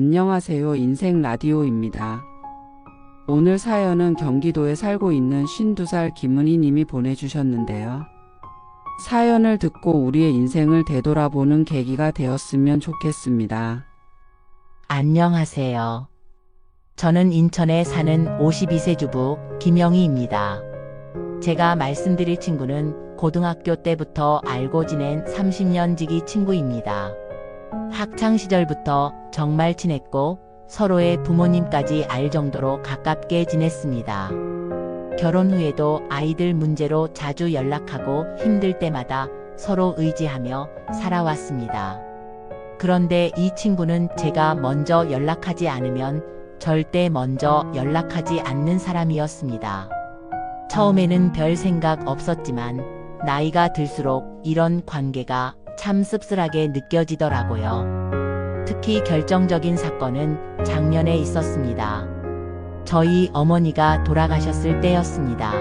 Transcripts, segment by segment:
안녕하세요. 인생 라디오입니다. 오늘 사연은 경기도에 살고 있는 52살 김은희 님이 보내주셨는데요. 사연을 듣고 우리의 인생을 되돌아보는 계기가 되었으면 좋겠습니다. 안녕하세요. 저는 인천에 사는 52세 주부 김영희입니다. 제가 말씀드릴 친구는 고등학교 때부터 알고 지낸 30년 지기 친구입니다. 학창 시절부터 정말 친했고 서로의 부모님까지 알 정도로 가깝게 지냈습니다. 결혼 후에도 아이들 문제로 자주 연락하고 힘들 때마다 서로 의지하며 살아왔습니다. 그런데 이 친구는 제가 먼저 연락하지 않으면 절대 먼저 연락하지 않는 사람이었습니다. 처음에는 별 생각 없었지만 나이가 들수록 이런 관계가 참 씁쓸하게 느껴지더라고요. 특히 결정적인 사건은 작년에 있었습니다. 저희 어머니가 돌아가셨을 때였습니다.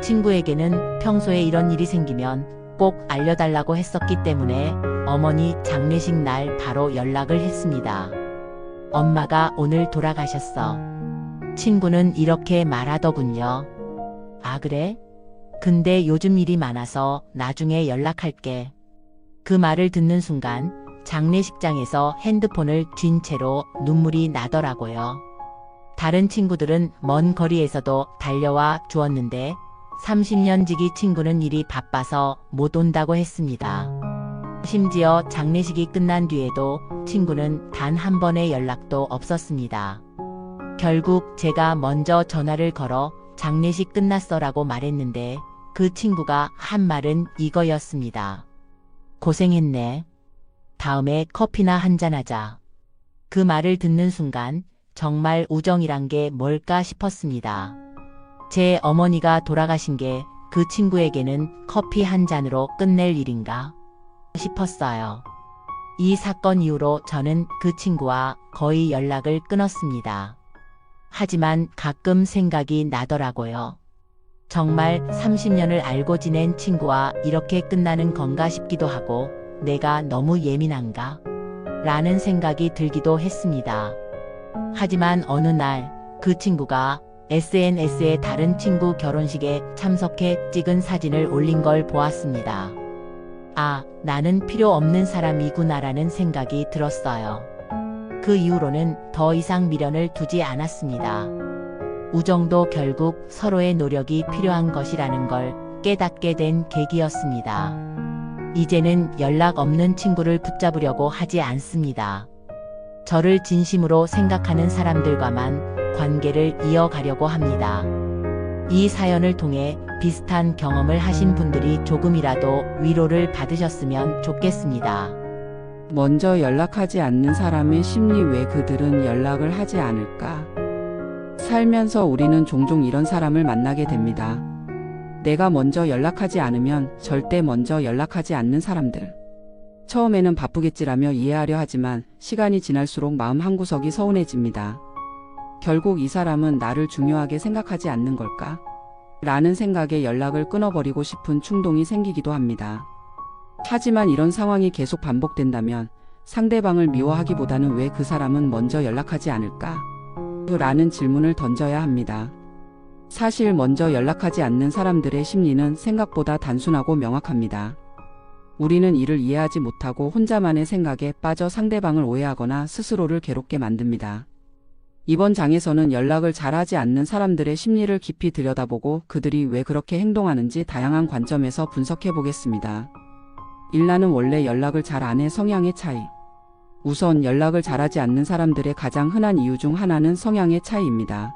친구에게는 평소에 이런 일이 생기면 꼭 알려달라고 했었기 때문에 어머니 장례식 날 바로 연락을 했습니다. 엄마가 오늘 돌아가셨어. 친구는 이렇게 말하더군요. 아, 그래? 근데 요즘 일이 많아서 나중에 연락할게. 그 말을 듣는 순간 장례식장에서 핸드폰을 쥔 채로 눈물이 나더라고요. 다른 친구들은 먼 거리에서도 달려와 주었는데 30년 지기 친구는 일이 바빠서 못 온다고 했습니다. 심지어 장례식이 끝난 뒤에도 친구는 단 한 번의 연락도 없었습니다. 결국 제가 먼저 전화를 걸어 장례식 끝났어라고 말했는데 그 친구가 한 말은 이거였습니다. 고생했네. 다음에 커피나 한잔하자. 그 말을 듣는 순간 정말 우정이란 게 뭘까 싶었습니다. 제 어머니가 돌아가신 게 그 친구에게는 커피 한 잔으로 끝낼 일인가 싶었어요. 이 사건 이후로 저는 그 친구와 거의 연락을 끊었습니다. 하지만 가끔 생각이 나더라고요. 정말 30년을 알고 지낸 친구와 이렇게 끝나는 건가 싶기도 하고 내가 너무 예민한가? 라는 생각이 들기도 했습니다. 하지만 어느 날 그 친구가 SNS에 다른 친구 결혼식에 참석해 찍은 사진을 올린 걸 보았습니다. 아, 나는 필요 없는 사람이구나라는 생각이 들었어요. 그 이후로는 더 이상 미련을 두지 않았습니다. 우정도 결국 서로의 노력이 필요한 것이라는 걸 깨닫게 된 계기였습니다. 이제는 연락 없는 친구를 붙잡으려고 하지 않습니다. 저를 진심으로 생각하는 사람들과만 관계를 이어가려고 합니다. 이 사연을 통해 비슷한 경험을 하신 분들이 조금이라도 위로를 받으셨으면 좋겠습니다. 먼저 연락하지 않는 사람의 심리 왜 그들은 연락을 하지 않을까? 살면서 우리는 종종 이런 사람을 만나게 됩니다. 내가 먼저 연락하지 않으면 절대 먼저 연락하지 않는 사람들. 처음에는 바쁘겠지라며 이해하려 하지만 시간이 지날수록 마음 한구석이 서운해집니다. 결국 이 사람은 나를 중요하게 생각하지 않는 걸까? 라는 생각에 연락을 끊어버리고 싶은 충동이 생기기도 합니다. 하지만 이런 상황이 계속 반복된다면 상대방을 미워하기보다는 왜 그 사람은 먼저 연락하지 않을까? 라는 질문을 던져야 합니다. 사실 먼저 연락하지 않는 사람들의 심리는 생각보다 단순하고 명확합니다. 우리는 이를 이해하지 못하고 혼자만의 생각에 빠져 상대방을 오해하거나 스스로를 괴롭게 만듭니다. 이번 장에서는 연락을 잘하지 않는 사람들의 심리를 깊이 들여다보고 그들이 왜 그렇게 행동하는지 다양한 관점에서 분석해 보겠습니다. 일라는 원래 연락을 잘 안 해 성향의 차이. 우선 연락을 잘하지 않는 사람들의 가장 흔한 이유 중 하나는 성향의 차이입니다.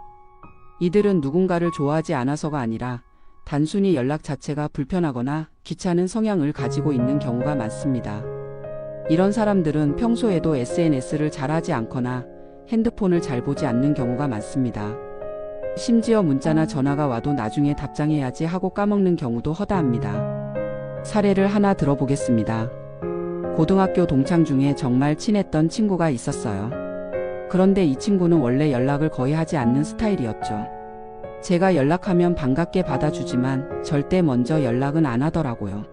이들은 누군가를 좋아하지 않아서가 아니라 단순히 연락 자체가 불편하거나 귀찮은 성향을 가지고 있는 경우가 많습니다. 이런 사람들은 평소에도 SNS를 잘하지 않거나 핸드폰을 잘 보지 않는 경우가 많습니다. 심지어 문자나 전화가 와도 나중에 답장해야지 하고 까먹는 경우도 허다합니다. 사례를 하나 들어보겠습니다. 고등학교 동창 중에 정말 친했던 친구가 있었어요. 그런데 이 친구는 원래 연락을 거의 하지 않는 스타일이었죠. 제가 연락하면 반갑게 받아주지만 절대 먼저 연락은 안 하더라고요.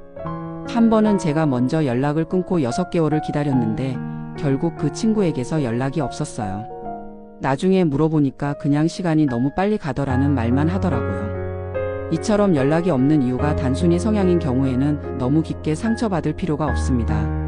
한 번은 제가 먼저 연락을 끊고 6개월을 기다렸는데 결국 그 친구에게서 연락이 없었어요. 나중에 물어보니까 그냥 시간이 너무 빨리 가더라는 말만 하더라고요. 이처럼 연락이 없는 이유가 단순히 성향인 경우에는 너무 깊게 상처받을 필요가 없습니다.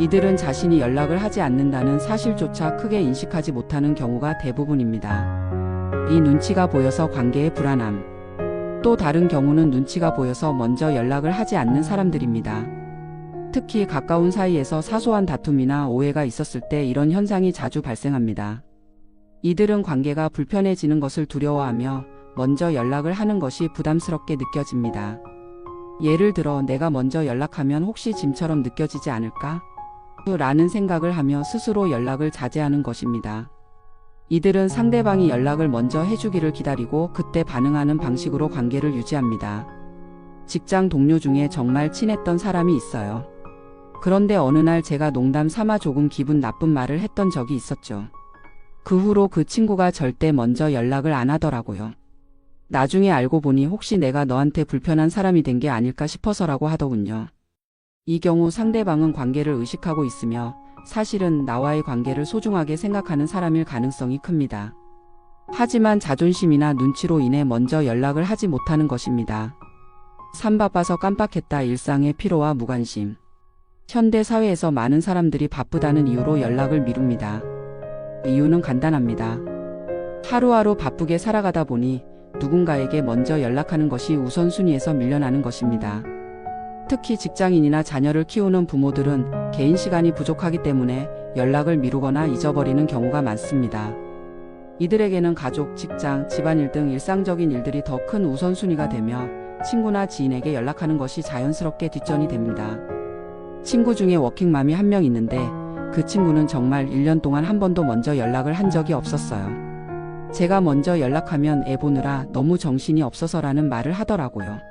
이들은 자신이 연락을 하지 않는다는 사실조차 크게 인식하지 못하는 경우가 대부분입니다. 이 눈치가 보여서 관계의 불안함. 또 다른 경우는 눈치가 보여서 먼저 연락을 하지 않는 사람들입니다. 특히 가까운 사이에서 사소한 다툼이나 오해가 있었을 때 이런 현상이 자주 발생합니다. 이들은 관계가 불편해지는 것을 두려워하며 먼저 연락을 하는 것이 부담스럽게 느껴집니다. 예를 들어 내가 먼저 연락하면 혹시 짐처럼 느껴지지 않을까? 라는 생각을 하며 스스로 연락을 자제하는 것입니다. 이들은 상대방이 연락을 먼저 해주기를 기다리고 그때 반응하는 방식으로 관계를 유지합니다. 직장 동료 중에 정말 친했던 사람이 있어요. 그런데 어느 날 제가 농담 삼아 조금 기분 나쁜 말을 했던 적이 있었죠. 그 후로 그 친구가 절대 먼저 연락을 안 하더라고요. 나중에 알고 보니 혹시 내가 너한테 불편한 사람이 된 게 아닐까 싶어서라고 하더군요. 이 경우 상대방은 관계를 의식하고 있으며 사실은 나와의 관계를 소중하게 생각하는 사람일 가능성이 큽니다. 하지만 자존심이나 눈치로 인해 먼저 연락을 하지 못하는 것입니다. 산 바빠서 깜빡했다 일상의 피로와 무관심. 현대 사회에서 많은 사람들이 바쁘다는 이유로 연락을 미룹니다. 이유는 간단합니다. 하루하루 바쁘게 살아가다 보니 누군가에게 먼저 연락하는 것이 우선순위에서 밀려나는 것입니다. 특히 직장인이나 자녀를 키우는 부모들은 개인 시간이 부족하기 때문에 연락을 미루거나 잊어버리는 경우가 많습니다. 이들에게는 가족, 직장, 집안일 등 일상적인 일들이 더 큰 우선순위가 되며 친구나 지인에게 연락하는 것이 자연스럽게 뒷전이 됩니다. 친구 중에 워킹맘이 한 명 있는데 그 친구는 정말 1년 동안 한 번도 먼저 연락을 한 적이 없었어요. 제가 먼저 연락하면 애 보느라 너무 정신이 없어서라는 말을 하더라고요.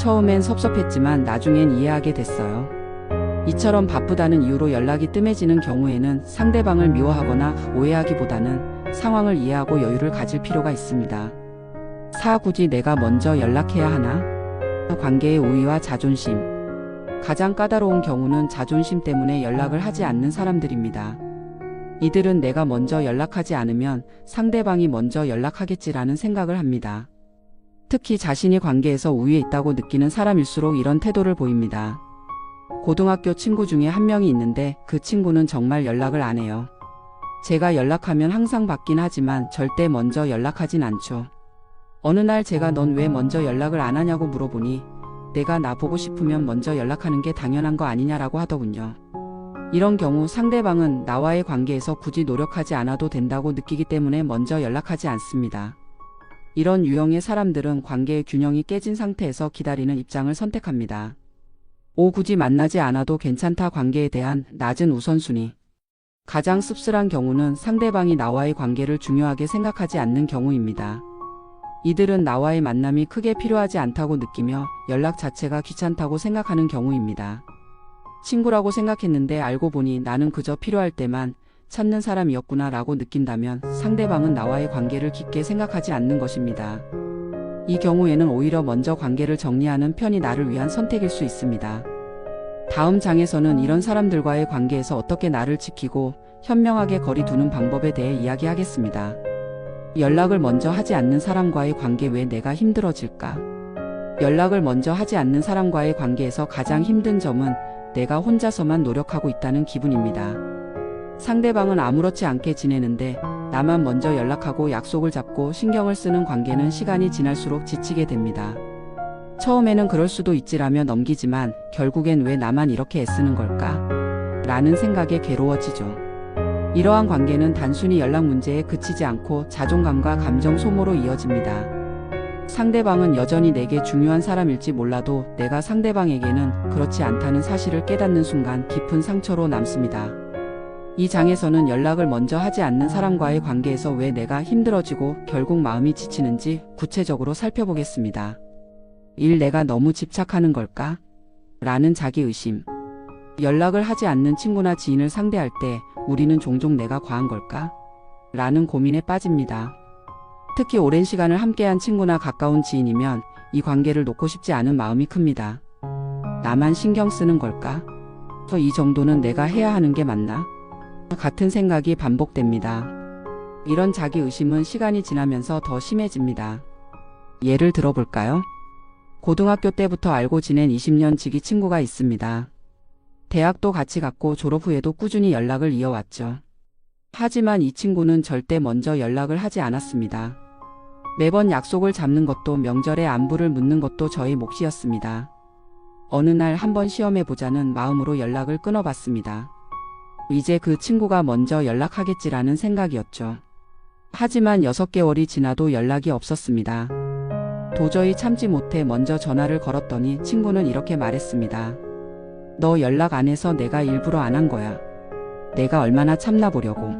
처음엔 섭섭했지만 나중엔 이해하게 됐어요. 이처럼 바쁘다는 이유로 연락이 뜸해지는 경우에는 상대방을 미워하거나 오해하기보다는 상황을 이해하고 여유를 가질 필요가 있습니다. 4. 굳이 내가 먼저 연락해야 하나? 관계의 우위와 자존심. 가장 까다로운 경우는 자존심 때문에 연락을 하지 않는 사람들입니다. 이들은 내가 먼저 연락하지 않으면 상대방이 먼저 연락하겠지라는 생각을 합니다. 특히 자신이 관계에서 우위에 있다고 느끼는 사람일수록 이런 태도를 보입니다. 고등학교 친구 중에 한 명이 있는데 그 친구는 정말 연락을 안 해요. 제가 연락하면 항상 받긴 하지만 절대 먼저 연락하진 않죠. 어느 날 제가 넌 왜 먼저 연락을 안 하냐고 물어보니 내가 나 보고 싶으면 먼저 연락하는 게 당연한 거 아니냐라고 하더군요. 이런 경우 상대방은 나와의 관계에서 굳이 노력하지 않아도 된다고 느끼기 때문에 먼저 연락하지 않습니다. 이런 유형의 사람들은 관계의 균형이 깨진 상태에서 기다리는 입장을 선택합니다. 5. 굳이 만나지 않아도 괜찮다 관계에 대한 낮은 우선순위. 가장 씁쓸한 경우는 상대방이 나와의 관계를 중요하게 생각하지 않는 경우입니다. 이들은 나와의 만남이 크게 필요하지 않다고 느끼며 연락 자체가 귀찮다고 생각하는 경우입니다. 친구라고 생각했는데 알고 보니 나는 그저 필요할 때만 찾는 사람이었구나 라고 느낀다면 상대방은 나와의 관계를 깊게 생각하지 않는 것입니다. 이 경우에는 오히려 먼저 관계를 정리하는 편이 나를 위한 선택일 수 있습니다. 다음 장에서는 이런 사람들과의 관계에서 어떻게 나를 지키고 현명하게 거리 두는 방법에 대해 이야기하겠습니다. 연락을 먼저 하지 않는 사람과의 관계 왜 내가 힘들어질까? 연락을 먼저 하지 않는 사람과의 관계에서 가장 힘든 점은 내가 혼자서만 노력하고 있다는 기분입니다. 상대방은 아무렇지 않게 지내는데 나만 먼저 연락하고 약속을 잡고 신경을 쓰는 관계는 시간이 지날수록 지치게 됩니다. 처음에는 그럴 수도 있지라며 넘기지만 결국엔 왜 나만 이렇게 애쓰는 걸까? 라는 생각에 괴로워지죠. 이러한 관계는 단순히 연락 문제에 그치지 않고 자존감과 감정 소모로 이어집니다. 상대방은 여전히 내게 중요한 사람일지 몰라도 내가 상대방에게는 그렇지 않다는 사실을 깨닫는 순간 깊은 상처로 남습니다. 이 장에서는 연락을 먼저 하지 않는 사람과의 관계에서 왜 내가 힘들어지고 결국 마음이 지치는지 구체적으로 살펴보겠습니다. 1. 내가 너무 집착하는 걸까? 라는 자기 의심. 연락을 하지 않는 친구나 지인을 상대할 때 우리는 종종 내가 과한 걸까? 라는 고민에 빠집니다. 특히 오랜 시간을 함께한 친구나 가까운 지인이면 이 관계를 놓고 싶지 않은 마음이 큽니다. 나만 신경 쓰는 걸까? 이 정도는 내가 해야 하는 게 맞나? 같은 생각이 반복됩니다. 이런 자기 의심은 시간이 지나면서 더 심해집니다. 예를 들어볼까요? 고등학교 때부터 알고 지낸 20년 지기 친구가 있습니다. 대학도 같이 갔고 졸업 후에도 꾸준히 연락을 이어왔죠. 하지만 이 친구는 절대 먼저 연락을 하지 않았습니다. 매번 약속을 잡는 것도 명절에 안부를 묻는 것도 저의 몫이었습니다. 어느 날 한번 시험해보자는 마음으로 연락을 끊어봤습니다. 이제 그 친구가 먼저 연락하겠지라는 생각이었죠. 하지만 6개월이 지나도 연락이 없었습니다. 도저히 참지 못해 먼저 전화를 걸었더니 친구는 이렇게 말했습니다. 너 연락 안 해서 내가 일부러 안 한 거야. 내가 얼마나 참나 보려고.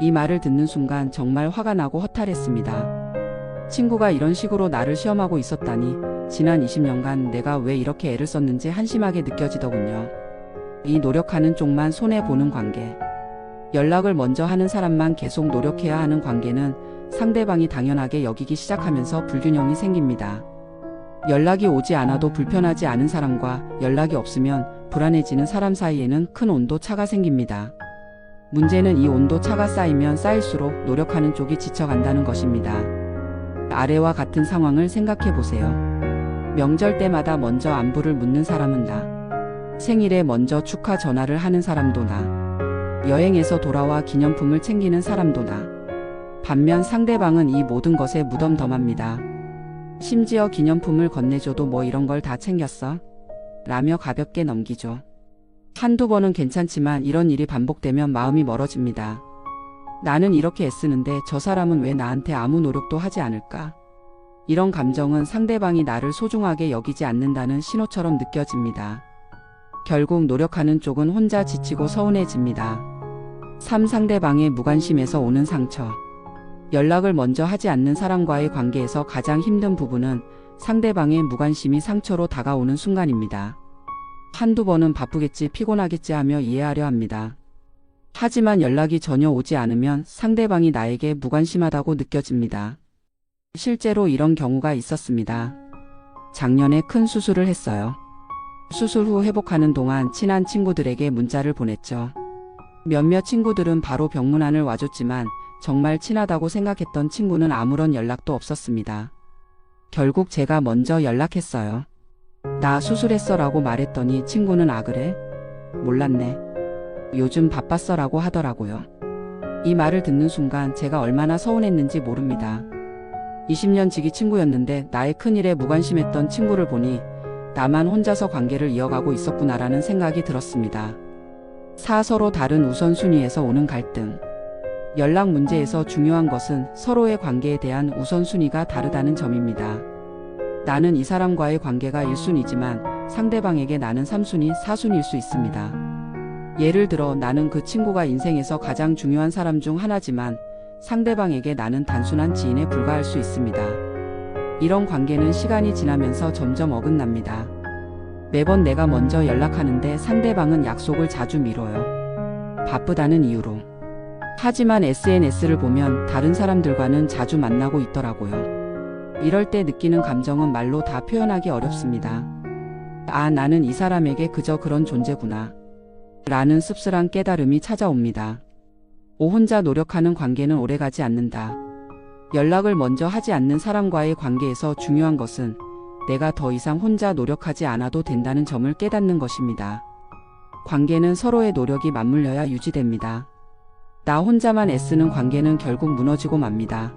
이 말을 듣는 순간 정말 화가 나고 허탈했습니다. 친구가 이런 식으로 나를 시험하고 있었다니 지난 20년간 내가 왜 이렇게 애를 썼는지 한심하게 느껴지더군요. 이 노력하는 쪽만 손해보는 관계. 연락을 먼저 하는 사람만 계속 노력해야 하는 관계는 상대방이 당연하게 여기기 시작하면서 불균형이 생깁니다. 연락이 오지 않아도 불편하지 않은 사람과 연락이 없으면 불안해지는 사람 사이에는 큰 온도 차가 생깁니다. 문제는 이 온도 차가 쌓이면 쌓일수록 노력하는 쪽이 지쳐간다는 것입니다. 아래와 같은 상황을 생각해 보세요. 명절 때마다 먼저 안부를 묻는 사람은 나. 생일에 먼저 축하 전화를 하는 사람도 나. 여행에서 돌아와 기념품을 챙기는 사람도 나. 반면 상대방은 이 모든 것에 무덤덤합니다. 심지어 기념품을 건네줘도 뭐 이런 걸 다 챙겼어? 라며 가볍게 넘기죠. 한두 번은 괜찮지만 이런 일이 반복되면 마음이 멀어집니다. 나는 이렇게 애쓰는데 저 사람은 왜 나한테 아무 노력도 하지 않을까? 이런 감정은 상대방이 나를 소중하게 여기지 않는다는 신호처럼 느껴집니다. 결국 노력하는 쪽은 혼자 지치고 서운해집니다. 3. 상대방의 무관심에서 오는 상처. 연락을 먼저 하지 않는 사람과의 관계에서 가장 힘든 부분은 상대방의 무관심이 상처로 다가오는 순간입니다. 한두 번은 바쁘겠지 피곤하겠지 하며 이해하려 합니다. 하지만 연락이 전혀 오지 않으면 상대방이 나에게 무관심하다고 느껴집니다. 실제로 이런 경우가 있었습니다. 작년에 큰 수술을 했어요. 수술 후 회복하는 동안 친한 친구들에게 문자를 보냈죠. 몇몇 친구들은 바로 병문안을 와줬지만 정말 친하다고 생각했던 친구는 아무런 연락도 없었습니다. 결국 제가 먼저 연락했어요. 나 수술했어 라고 말했더니 친구는 아 그래? 몰랐네. 요즘 바빴어 라고 하더라고요. 이 말을 듣는 순간 제가 얼마나 서운했는지 모릅니다. 20년 지기 친구였는데 나의 큰일에 무관심했던 친구를 보니 나만 혼자서 관계를 이어가고 있었구나라는 생각이 들었습니다. 사 서로 다른 우선순위에서 오는 갈등. 연락 문제에서 중요한 것은 서로의 관계에 대한 우선순위가 다르다는 점입니다. 나는 이 사람과의 관계가 1순위지만 상대방에게 나는 3순위, 4순위일 수 있습니다. 예를 들어 나는 그 친구가 인생에서 가장 중요한 사람 중 하나지만 상대방에게 나는 단순한 지인에 불과할 수 있습니다. 이런 관계는 시간이 지나면서 점점 어긋납니다. 매번 내가 먼저 연락하는데 상대방은 약속을 자주 미뤄요. 바쁘다는 이유로. 하지만 SNS를 보면 다른 사람들과는 자주 만나고 있더라고요. 이럴 때 느끼는 감정은 말로 다 표현하기 어렵습니다. 아, 나는 이 사람에게 그저 그런 존재구나. 라는 씁쓸한 깨달음이 찾아옵니다. 오 혼자 노력하는 관계는 오래가지 않는다. 연락을 먼저 하지 않는 사람과의 관계에서 중요한 것은 내가 더 이상 혼자 노력하지 않아도 된다는 점을 깨닫는 것입니다. 관계는 서로의 노력이 맞물려야 유지됩니다. 나 혼자만 애쓰는 관계는 결국 무너지고 맙니다.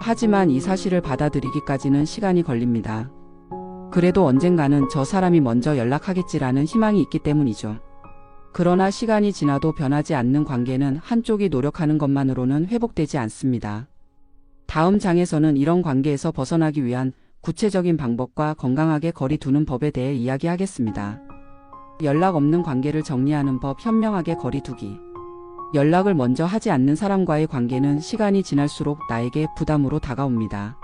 하지만 이 사실을 받아들이기까지는 시간이 걸립니다. 그래도 언젠가는 저 사람이 먼저 연락하겠지라는 희망이 있기 때문이죠. 그러나 시간이 지나도 변하지 않는 관계는 한쪽이 노력하는 것만으로는 회복되지 않습니다. 다음 장에서는 이런 관계에서 벗어나기 위한 구체적인 방법과 건강하게 거리 두는 법에 대해 이야기하겠습니다. 연락 없는 관계를 정리하는 법 현명하게 거리 두기. 연락을 먼저 하지 않는 사람과의 관계는 시간이 지날수록 나에게 부담으로 다가옵니다.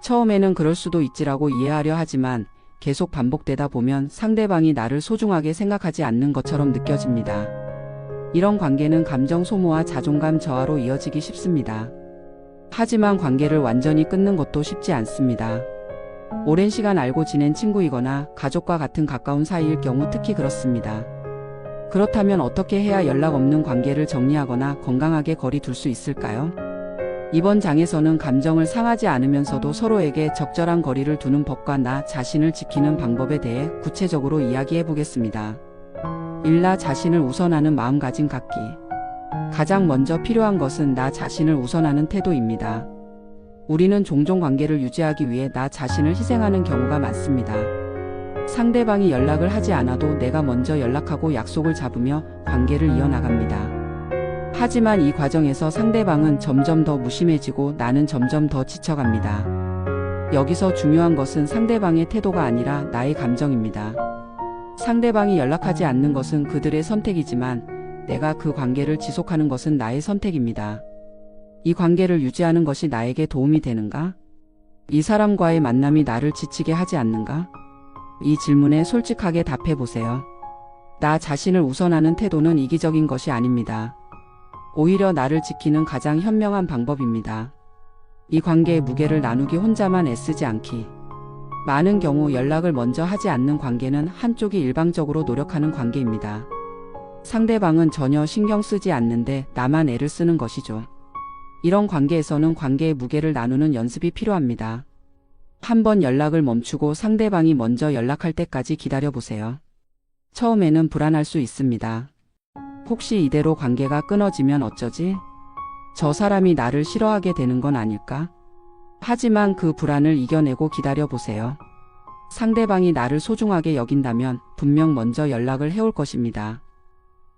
처음에는 그럴 수도 있지라고 이해하려 하지만 계속 반복되다 보면 상대방이 나를 소중하게 생각하지 않는 것처럼 느껴집니다. 이런 관계는 감정 소모와 자존감 저하로 이어지기 쉽습니다. 하지만 관계를 완전히 끊는 것도 쉽지 않습니다. 오랜 시간 알고 지낸 친구이거나 가족과 같은 가까운 사이일 경우 특히 그렇습니다. 그렇다면 어떻게 해야 연락 없는 관계를 정리하거나 건강하게 거리 둘 수 있을까요? 이번 장에서는 감정을 상하지 않으면서도 서로에게 적절한 거리를 두는 법과 나 자신을 지키는 방법에 대해 구체적으로 이야기해 보겠습니다. 1. 나 자신을 우선하는 마음가짐 갖기. 가장 먼저 필요한 것은 나 자신을 우선하는 태도입니다. 우리는 종종 관계를 유지하기 위해 나 자신을 희생하는 경우가 많습니다. 상대방이 연락을 하지 않아도 내가 먼저 연락하고 약속을 잡으며 관계를 이어나갑니다. 하지만 이 과정에서 상대방은 점점 더 무심해지고 나는 점점 더 지쳐갑니다. 여기서 중요한 것은 상대방의 태도가 아니라 나의 감정입니다. 상대방이 연락하지 않는 것은 그들의 선택이지만 내가 그 관계를 지속하는 것은 나의 선택입니다. 이 관계를 유지하는 것이 나에게 도움이 되는가? 이 사람과의 만남이 나를 지치게 하지 않는가? 이 질문에 솔직하게 답해 보세요. 나 자신을 우선하는 태도는 이기적인 것이 아닙니다. 오히려 나를 지키는 가장 현명한 방법입니다. 이 관계의 무게를 나누기 혼자만 애쓰지 않기. 많은 경우 연락을 먼저 하지 않는 관계는 한쪽이 일방적으로 노력하는 관계입니다. 상대방은 전혀 신경 쓰지 않는데 나만 애를 쓰는 것이죠. 이런 관계에서는 관계의 무게를 나누는 연습이 필요합니다. 한번 연락을 멈추고 상대방이 먼저 연락할 때까지 기다려보세요. 처음에는 불안할 수 있습니다. 혹시 이대로 관계가 끊어지면 어쩌지? 저 사람이 나를 싫어하게 되는 건 아닐까? 하지만 그 불안을 이겨내고 기다려보세요. 상대방이 나를 소중하게 여긴다면 분명 먼저 연락을 해올 것입니다.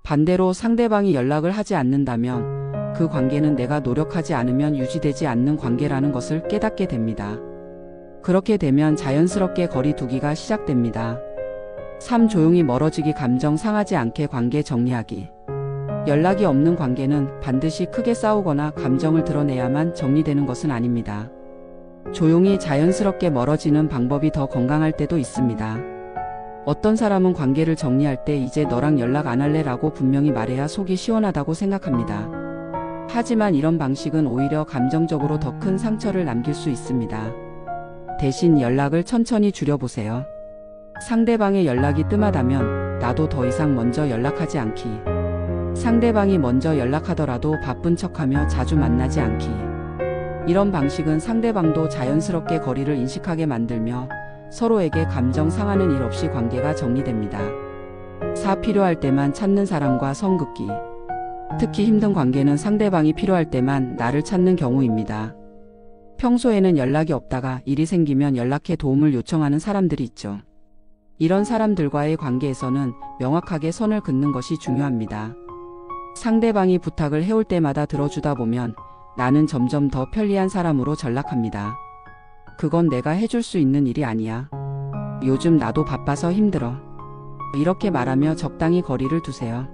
반대로 상대방이 연락을 하지 않는다면 그 관계는 내가 노력하지 않으면 유지되지 않는 관계라는 것을 깨닫게 됩니다. 그렇게 되면 자연스럽게 거리 두기가 시작됩니다. 3. 조용히 멀어지기 감정 상하지 않게 관계 정리하기. 연락이 없는 관계는 반드시 크게 싸우거나 감정을 드러내야만 정리되는 것은 아닙니다. 조용히 자연스럽게 멀어지는 방법이 더 건강할 때도 있습니다. 어떤 사람은 관계를 정리할 때 이제 너랑 연락 안 할래 라고 분명히 말해야 속이 시원하다고 생각합니다. 하지만 이런 방식은 오히려 감정적으로 더 큰 상처를 남길 수 있습니다. 대신 연락을 천천히 줄여보세요. 상대방의 연락이 뜸하다면 나도 더 이상 먼저 연락하지 않기. 상대방이 먼저 연락하더라도 바쁜 척하며 자주 만나지 않기. 이런 방식은 상대방도 자연스럽게 거리를 인식하게 만들며 서로에게 감정 상하는 일 없이 관계가 정리됩니다. 4. 필요할 때만 찾는 사람과 성급기. 특히 힘든 관계는 상대방이 필요할 때만 나를 찾는 경우입니다. 평소에는 연락이 없다가 일이 생기면 연락해 도움을 요청하는 사람들이 있죠. 이런 사람들과의 관계에서는 명확하게 선을 긋는 것이 중요합니다. 상대방이 부탁을 해올 때마다 들어주다 보면 나는 점점 더 편리한 사람으로 전락합니다. 그건 내가 해줄 수 있는 일이 아니야. 요즘 나도 바빠서 힘들어. 이렇게 말하며 적당히 거리를 두세요.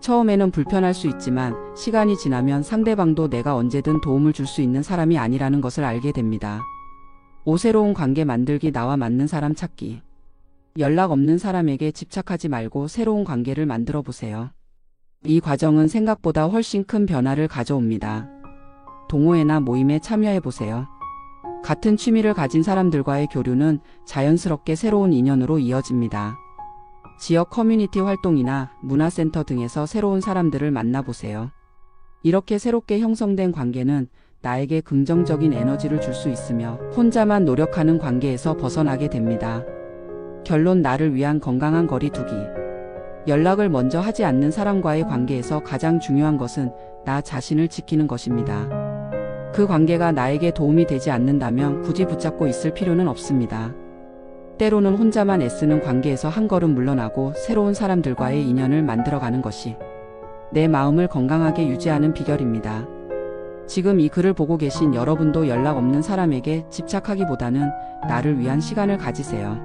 처음에는 불편할 수 있지만 시간이 지나면 상대방도 내가 언제든 도움을 줄 수 있는 사람이 아니라는 것을 알게 됩니다. 오새로운 관계 만들기 나와 맞는 사람 찾기. 연락 없는 사람에게 집착하지 말고 새로운 관계를 만들어 보세요. 이 과정은 생각보다 훨씬 큰 변화를 가져옵니다. 동호회나 모임에 참여해 보세요. 같은 취미를 가진 사람들과의 교류는 자연스럽게 새로운 인연으로 이어집니다. 지역 커뮤니티 활동이나 문화센터 등에서 새로운 사람들을 만나보세요. 이렇게 새롭게 형성된 관계는 나에게 긍정적인 에너지를 줄 수 있으며 혼자만 노력하는 관계에서 벗어나게 됩니다. 결론 나를 위한 건강한 거리 두기. 연락을 먼저 하지 않는 사람과의 관계에서 가장 중요한 것은 나 자신을 지키는 것입니다. 그 관계가 나에게 도움이 되지 않는다면 굳이 붙잡고 있을 필요는 없습니다. 때로는 혼자만 애쓰는 관계에서 한 걸음 물러나고 새로운 사람들과의 인연을 만들어가는 것이 내 마음을 건강하게 유지하는 비결입니다. 지금 이 글을 보고 계신 여러분도 연락 없는 사람에게 집착하기보다는 나를 위한 시간을 가지세요.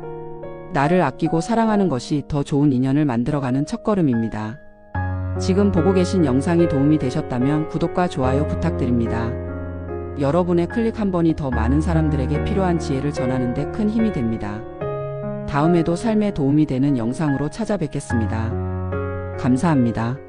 나를 아끼고 사랑하는 것이 더 좋은 인연을 만들어가는 첫걸음입니다. 지금 보고 계신 영상이 도움이 되셨다면 구독과 좋아요 부탁드립니다. 여러분의 클릭 한 번이 더 많은 사람들에게 필요한 지혜를 전하는 데 큰 힘이 됩니다. 다음에도 삶에 도움이 되는 영상으로 찾아뵙겠습니다. 감사합니다.